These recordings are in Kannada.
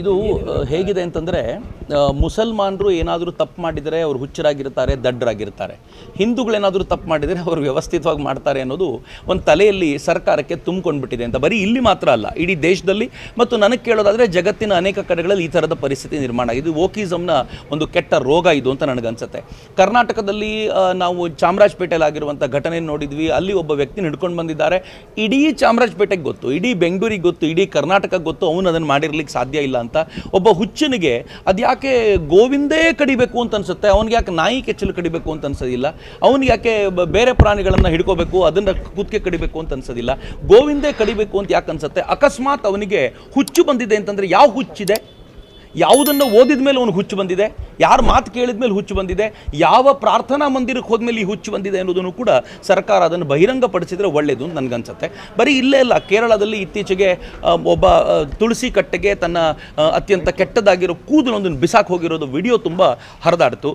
ಇದು ಹೇಗಿದೆ ಅಂತಂದರೆ ಮುಸಲ್ಮಾನರು ಏನಾದರೂ ತಪ್ಪು ಮಾಡಿದರೆ ಅವರು ಹುಚ್ಚರಾಗಿರ್ತಾರೆ ದಡ್ಡರಾಗಿರ್ತಾರೆ ಹಿಂದೂಗಳೇನಾದರೂ ತಪ್ಪು ಮಾಡಿದರೆ ಅವರು ವ್ಯವಸ್ಥಿತವಾಗಿ ಮಾಡ್ತಾರೆ ಅನ್ನೋದು ಒಂದು ತಲೆಯಲ್ಲಿ ಸರ್ಕಾರಕ್ಕೆ ತುಂಬಿಕೊಂಡ್ಬಿಟ್ಟಿದೆ ಅಂತ. ಬರೀ ಇಲ್ಲಿ ಮಾತ್ರ ಅಲ್ಲ ಇಡೀ ದೇಶದಲ್ಲಿ. ಮತ್ತು ನನಗೆ ಕೇಳೋದಾದರೆ ಜಗತ್ತಿನ ಅನೇಕ ಕಡೆಗಳಲ್ಲಿ ಈ ಥರದ ಪರಿಸ್ಥಿತಿ ನಿರ್ಮಾಣ ಆಗಿದೆ. ಇದು ಓಕಿಸಮ್ನ ಒಂದು ಕೆಟ್ಟ ರೋಗ ಇದು ಅಂತ ನನಗನ್ಸುತ್ತೆ ಕರ್ನಾಟಕದಲ್ಲಿ ನಾವು ಚಾಮರಾಜಪೇಟೆಯಲ್ಲಿ ಆಗಿರುವಂಥ ಘಟನೆ ನೋಡಿದ್ವಿ. ಅಲ್ಲಿ ಒಬ್ಬ ವ್ಯಕ್ತಿ ಹಿಡ್ಕೊಂಡು ಬಂದಿದ್ದಾರೆ. ಇಡೀ ಚಾಮರಾಜಪೇಟೆಗೆ ಗೊತ್ತು ಇಡೀ ಬೆಂಗಳೂರಿಗೆ ಗೊತ್ತು ಇಡೀ ಕರ್ನಾಟಕಕ್ಕೆ ಗೊತ್ತು ಅವನು ಅದನ್ನು ಮಾಡಿರ್ಲಿಕ್ಕೆ ಸಾಧ್ಯ ಇಲ್ಲ ಅಂತ ಒಬ್ಬ ಹುಚ್ಚನಿಗೆ ಅದ್ಯಾಕೆ ಗೋವಿಂದೇ ಕಡಿಬೇಕು ಅಂತ ಅನ್ಸುತ್ತೆ? ಅವ್ನಿಗೆ ಯಾಕೆ ನಾಯಿ ಕೆಚ್ಚಲು ಕಡಿಬೇಕು ಅಂತ ಅನ್ಸೋದಿಲ್ಲ? ಅವ್ನಿಗೆ ಯಾಕೆ ಬೇರೆ ಪ್ರಾಣಿಗಳನ್ನು ಹಿಡ್ಕೋಬೇಕು? ಅದನ್ನು ಕುದಕೆ ಕಡಿಬೇಕು ಅಂತ ಅನ್ಸೋದಿಲ್ಲ? ಗೋವಿಂದೇ ಕಡಿಬೇಕು ಅಂತ ಯಾಕೆ ಅನ್ಸುತ್ತೆ? ಅಕಸ್ಮಾತ್ ಅವನಿಗೆ ಹುಚ್ಚು ಬಂದಿದೆ ಅಂತಂದರೆ ಯಾವ ಹುಚ್ಚಿದೆ? ಯಾವುದನ್ನು ಓದಿದ ಮೇಲೆ ಅವನಿಗೆ ಹುಚ್ಚು ಬಂದಿದೆ, ಯಾರ ಮಾತು ಕೇಳಿದ ಮೇಲೆ ಹುಚ್ಚು ಬಂದಿದೆ, ಯಾವ ಪ್ರಾರ್ಥನಾ ಮಂದಿರಕ್ಕೆ ಹೋದ್ಮೇಲೆ ಈ ಹುಚ್ಚು ಬಂದಿದೆ ಅನ್ನೋದನ್ನು ಕೂಡ ಸರ್ಕಾರ ಅದನ್ನು ಬಹಿರಂಗಪಡಿಸಿದರೆ ಒಳ್ಳೆಯದು ಅಂತ ನನಗನ್ಸುತ್ತೆ. ಬರೀ ಇಲ್ಲೇ ಇಲ್ಲ ಕೇರಳದಲ್ಲಿ ಇತ್ತೀಚೆಗೆ ಒಬ್ಬ ತುಳಸಿ ಕಟ್ಟೆಗೆ ತನ್ನ ಅತ್ಯಂತ ಕೆಟ್ಟದಾಗಿರೋ ಕೂದಲೊಂದನ್ನು ಬಿಸಾಕ್ ಹೋಗಿರೋದು ವಿಡಿಯೋ ತುಂಬ ಹರಿದಾಡ್ತು.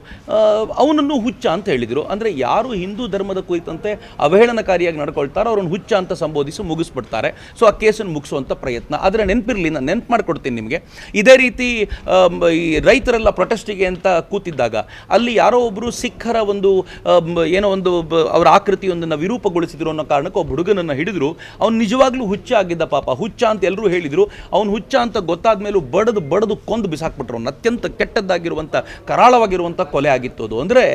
ಅವನನ್ನು ಹುಚ್ಚ ಅಂತ ಹೇಳಿದರು. ಅಂದರೆ ಯಾರು ಹಿಂದೂ ಧರ್ಮದ ಕುರಿತಂತೆ ಅವಹೇಳನಕಾರಿಯಾಗಿ ನಡ್ಕೊಳ್ತಾರೋ ಅವ್ರನ್ನ ಹುಚ್ಚ ಅಂತ ಸಂಬೋಧಿಸಿ ಮುಗಿಸ್ಬಿಡ್ತಾರೆ. ಸೊ, ಆ ಕೇಸನ್ನು ಮುಗಿಸುವಂಥ ಪ್ರಯತ್ನ. ಆದರೆ ನೆನಪಿರಲಿ, ನಾನು ನೆನ್ಪು ಮಾಡಿಕೊಡ್ತೀನಿ ನಿಮಗೆ. ಇದೇ ರೀತಿ ಈ ರೈತರೆಲ್ಲ ಪ್ರೊಟೆಸ್ಟಿಗೆ ಅಂತ ಕೂತಿದ್ದಾಗ ಅಲ್ಲಿ ಯಾರೋ ಒಬ್ಬರು ಸಿಖ್ಖರ ಒಂದು ಏನೋ ಒಂದು ಅವರ ಆಕೃತಿಯೊಂದನ್ನು ವಿರೂಪಗೊಳಿಸಿದ್ರು ಅನ್ನೋ ಕಾರಣಕ್ಕೆ ಒಬ್ಬ ಹುಡುಗನನ್ನು ಹಿಡಿದ್ರು. ಅವ್ನು ನಿಜವಾಗ್ಲೂ ಹುಚ್ಚ ಆಗಿದ್ದ ಪಾಪ. ಹುಚ್ಚ ಅಂತ ಎಲ್ಲರೂ ಹೇಳಿದರು. ಅವನು ಹುಚ್ಚ ಅಂತ ಗೊತ್ತಾದ ಮೇಲೂ ಬಡದು ಬಡದು ಕೊಂದು ಬಿಸಾಕ್ಬಿಟ್ರು ಅವ್ನು. ಅತ್ಯಂತ ಕೆಟ್ಟದ್ದಾಗಿರುವಂಥ ಕರಾಳವಾಗಿರುವಂಥ ಕೊಲೆ ಆಗಿತ್ತು ಅದು. ಅಂದರೆ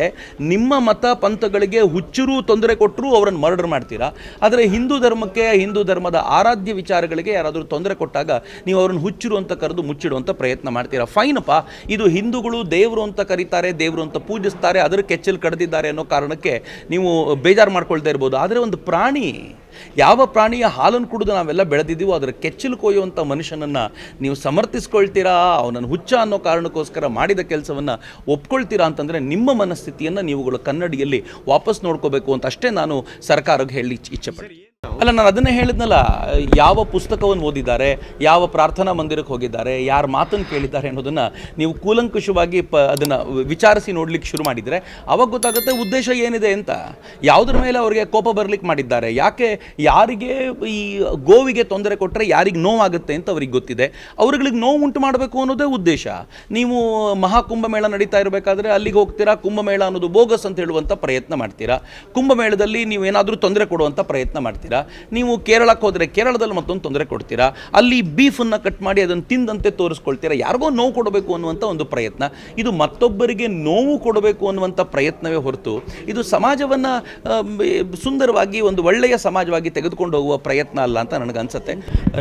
ನಿಮ್ಮ ಮತ ಪಂಥಗಳಿಗೆ ಹುಚ್ಚರು ತೊಂದರೆ ಕೊಟ್ಟರು ಅವರನ್ನು ಮರ್ಡರ್ ಮಾಡ್ತೀರಾ? ಆದರೆ ಹಿಂದೂ ಧರ್ಮಕ್ಕೆ, ಹಿಂದೂ ಧರ್ಮದ ಆರಾಧ್ಯ ವಿಚಾರಗಳಿಗೆ ಯಾರಾದರೂ ತೊಂದರೆ ಕೊಟ್ಟಾಗ ನೀವು ಅವ್ರನ್ನ ಹುಚ್ಚರು ಅಂತ ಕರೆದು ಮುಚ್ಚಿಡುವಂಥ ಪ್ರಯತ್ನ ಮಾಡ್ತೀರಾ? ಫೈನಪ್ಪ ಇದು ಹಿಂದೂಗಳು ದೇವರು ಅಂತ ಕರೀತಾರೆ, ದೇವರು ಅಂತ ಪೂಜಿಸ್ತಾರೆ, ಅದರ ಕೆಚ್ಚಲು ಕಡ್ದಿದ್ದಾರೆ ಅನ್ನೋ ಕಾರಣಕ್ಕೆ ನೀವು ಬೇಜಾರು ಮಾಡ್ಕೊಳ್ತಾ ಇರ್ಬೋದು. ಆದರೆ ಒಂದು ಪ್ರಾಣಿ, ಯಾವ ಪ್ರಾಣಿಯ ಹಾಲನ್ನು ಕುಡಿದು ನಾವೆಲ್ಲ ಬೆಳೆದಿದ್ದೀವೋ ಅದರ ಕೆಚ್ಚಲು ಕೊಯ್ಯುವಂಥ ಮನುಷ್ಯನನ್ನು ನೀವು ಸಮರ್ಥಿಸ್ಕೊಳ್ತೀರಾ? ಅವನನ್ನು ಹುಚ್ಚ ಅನ್ನೋ ಕಾರಣಕ್ಕೋಸ್ಕರ ಮಾಡಿದ ಕೆಲಸವನ್ನು ಒಪ್ಕೊಳ್ತೀರಾ ಅಂತಂದರೆ ನಿಮ್ಮ ಮನಸ್ಥಿತಿಯನ್ನು ನೀವುಗಳು ಕನ್ನಡಿಯಲ್ಲಿ ವಾಪಸ್ ನೋಡ್ಕೋಬೇಕು ಅಂತ ಅಷ್ಟೇ ನಾನು ಸರ್ಕಾರಕ್ಕೆ ಹೇಳಿ ಇಚ್ಛೆ ಪಡ್ತೀನಿ ಅಲ್ಲ, ನಾನು ಅದನ್ನೇ ಹೇಳಿದ್ನಲ್ಲ, ಯಾವ ಪುಸ್ತಕವನ್ನು ಓದಿದ್ದಾರೆ, ಯಾವ ಪ್ರಾರ್ಥನಾ ಮಂದಿರಕ್ಕೆ ಹೋಗಿದ್ದಾರೆ, ಯಾರ ಮಾತನ್ನು ಕೇಳಿದ್ದಾರೆ ಅನ್ನೋದನ್ನು ನೀವು ಕೂಲಂಕುಷವಾಗಿ ಪ, ಅದನ್ನು ವಿಚಾರಿಸಿ ನೋಡ್ಲಿಕ್ಕೆ ಶುರು ಮಾಡಿದರೆ, ಅವಾಗ ಗೊತ್ತಾಗುತ್ತೆ ಉದ್ದೇಶ ಏನಿದೆ ಅಂತ. ಯಾವುದ್ರ ಮೇಲೆ ಅವರಿಗೆ ಕೋಪ ಬರ್ಲಿಕ್ಕೆ ಮಾಡಿದ್ದಾರೆ, ಯಾಕೆ ಯಾರಿಗೆ ಈ ಗೋವಿಗೆ ತೊಂದರೆ ಕೊಟ್ಟರೆ ಯಾರಿಗೆ ನೋವಾಗುತ್ತೆ ಅಂತ ಅವ್ರಿಗೆ ಗೊತ್ತಿದೆ. ಅವ್ರಗಳಿಗೆ ನೋವು ಉಂಟು ಮಾಡಬೇಕು ಅನ್ನೋದೇ ಉದ್ದೇಶ. ನೀವು ಮಹಾಕುಂಭಮೇಳ ನಡೀತಾ ಇರಬೇಕಾದ್ರೆ ಅಲ್ಲಿಗೆ ಹೋಗ್ತೀರಾ, ಕುಂಭಮೇಳ ಅನ್ನೋದು ಬೋಗಸ್ ಅಂತ ಹೇಳುವಂಥ ಪ್ರಯತ್ನ ಮಾಡ್ತೀರಾ. ಕುಂಭಮೇಳದಲ್ಲಿ ನೀವು ಏನಾದರೂ ತೊಂದರೆ ಕೊಡುವಂಥ ಪ್ರಯತ್ನ ಮಾಡ್ತೀರಾ. ನೀವು ಕೇರಳಕ್ಕೆ ಹೋದರೆ ಕೇರಳದಲ್ಲಿ ಮತ್ತೊಂದು ತೊಂದರೆ ಕೊಡ್ತೀರಾ? ಅಲ್ಲಿ ಬೀಫನ್ನು ಕಟ್ ಮಾಡಿ ಅದನ್ನು ತಿಂದಂತೆ ತೋರಿಸ್ಕೊಳ್ತೀರಾ? ಯಾರಿಗೋ ನೋವು ಕೊಡಬೇಕು ಅನ್ನುವಂಥ ಒಂದು ಪ್ರಯತ್ನ. ಇದು ಮತ್ತೊಬ್ಬರಿಗೆ ನೋವು ಕೊಡಬೇಕು ಅನ್ನುವಂಥ ಪ್ರಯತ್ನವೇ ಹೊರತು, ಇದು ಸಮಾಜವನ್ನು ಸುಂದರವಾಗಿ ಒಂದು ಒಳ್ಳೆಯ ಸಮಾಜವಾಗಿ ತೆಗೆದುಕೊಂಡು ಹೋಗುವ ಪ್ರಯತ್ನ ಅಲ್ಲ ಅಂತ ನನಗನ್ಸುತ್ತೆ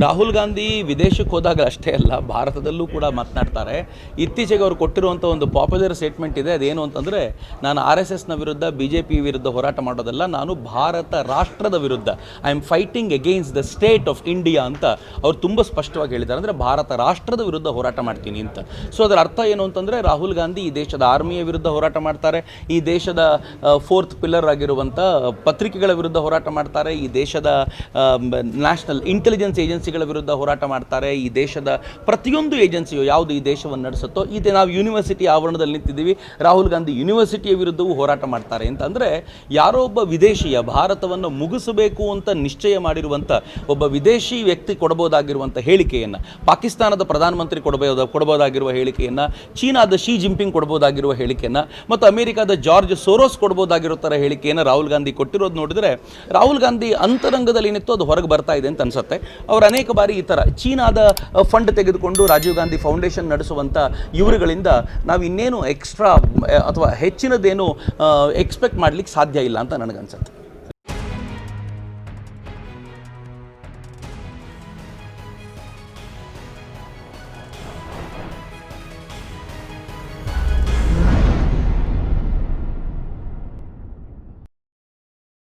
ರಾಹುಲ್ ಗಾಂಧಿ ವಿದೇಶಕ್ಕೆ ಹೋದಾಗ ಅಷ್ಟೇ ಅಲ್ಲ, ಭಾರತದಲ್ಲೂ ಕೂಡ ಮಾತನಾಡ್ತಾರೆ. ಇತ್ತೀಚೆಗೆ ಅವರು ಕೊಟ್ಟಿರುವಂಥ ಒಂದು ಪಾಪ್ಯುಲರ್ ಸ್ಟೇಟ್ಮೆಂಟ್ ಇದೆ. ಅದೇನು ಅಂತಂದರೆ, ನಾನು ಆರ್ ಎಸ್ ಎಸ್ನ ವಿರುದ್ಧ ಬಿ ಜೆ ಪಿ ವಿರುದ್ಧ ಹೋರಾಟ ಮಾಡೋದಲ್ಲ, ನಾನು ಭಾರತ ರಾಷ್ಟ್ರದ ವಿರುದ್ಧ. I am fighting against the state of India ಅಂತ ಅವ್ರು ತುಂಬ ಸ್ಪಷ್ಟವಾಗಿ ಹೇಳಿದ್ದಾರೆ. ಅಂದರೆ ಭಾರತ ರಾಷ್ಟ್ರದ ವಿರುದ್ಧ ಹೋರಾಟ ಮಾಡ್ತೀನಿ ಅಂತ. ಸೊ ಅದರ ಅರ್ಥ ಏನು ಅಂತಂದರೆ ರಾಹುಲ್ ಗಾಂಧಿ ಈ ದೇಶದ ಆರ್ಮಿಯ ವಿರುದ್ಧ ಹೋರಾಟ ಮಾಡ್ತಾರೆ. ಈ ದೇಶದ ಫೋರ್ತ್ ಪಿಲ್ಲರ್ ಆಗಿರುವಂಥ ಪತ್ರಿಕೆಗಳ ವಿರುದ್ಧ ಹೋರಾಟ ಮಾಡ್ತಾರೆ. ಈ ದೇಶದ ನ್ಯಾಷನಲ್ ಇಂಟೆಲಿಜೆನ್ಸ್ ಏಜೆನ್ಸಿಗಳ ವಿರುದ್ಧ ಹೋರಾಟ ಮಾಡ್ತಾರೆ. ಈ ದೇಶದ ಪ್ರತಿಯೊಂದು ಏಜೆನ್ಸಿಯು ಯಾವುದು ಈ ದೇಶವನ್ನು ನಡೆಸುತ್ತೋ, ಇದೆ ನಾವು ಯೂನಿವರ್ಸಿಟಿ ಆವರಣದಲ್ಲಿ ನಿಂತಿದ್ದೀವಿ. ರಾಹುಲ್ ಗಾಂಧಿ ಯೂನಿವರ್ಸಿಟಿಯ ವಿರುದ್ಧವೂ ಹೋರಾಟ ಮಾಡ್ತಾರೆ. ಅಂತಂದರೆ ಯಾರೋ ಒಬ್ಬ ವಿದೇಶಿಯ ಭಾರತವನ್ನು ಮುಗಿಸಬೇಕು ಅಂತ ನಿಶ್ಚಯ ಮಾಡಿರುವಂಥ ಒಬ್ಬ ವಿದೇಶಿ ವ್ಯಕ್ತಿ ಕೊಡಬಹುದಾಗಿರುವಂಥ ಹೇಳಿಕೆಯನ್ನು, ಪಾಕಿಸ್ತಾನದ ಪ್ರಧಾನಮಂತ್ರಿ ಕೊಡಬಹುದು, ಕೊಡಬಹುದಾಗಿರುವ ಹೇಳಿಕೆಯನ್ನು, ಚೀನಾದ ಶಿ ಜಿಂಪಿಂಗ್ ಕೊಡಬಹುದಾಗಿರುವ ಹೇಳಿಕೆಯನ್ನು, ಮತ್ತು ಅಮೆರಿಕಾದ ಜಾರ್ಜ್ ಸೋರೋಸ್ ಕೊಡಬಹುದಾಗಿರೋ ಥರ ಹೇಳಿಕೆಯನ್ನು ರಾಹುಲ್ ಗಾಂಧಿ ಕೊಟ್ಟಿರೋದು ನೋಡಿದರೆ, ರಾಹುಲ್ ಗಾಂಧಿ ಅಂತರಂಗದಲ್ಲಿ ಏನಿತ್ತು ಅದು ಹೊರಗೆ ಬರ್ತಾ ಇದೆ ಅಂತ ಅನಿಸುತ್ತೆ. ಅವರು ಅನೇಕ ಬಾರಿ ಈ ಥರ ಚೀನಾದ ಫಂಡ್ ತೆಗೆದುಕೊಂಡು ರಾಜೀವ್ ಗಾಂಧಿ ಫೌಂಡೇಶನ್ ನಡೆಸುವಂಥ ಇವರುಗಳಿಂದ ನಾವು ಇನ್ನೇನು ಎಕ್ಸ್ಟ್ರಾ ಅಥವಾ ಹೆಚ್ಚಿನದೇನು ಎಕ್ಸ್ಪೆಕ್ಟ್ ಮಾಡಲಿಕ್ಕೆ ಸಾಧ್ಯ ಇಲ್ಲ ಅಂತ ನನಗನ್ಸುತ್ತೆ.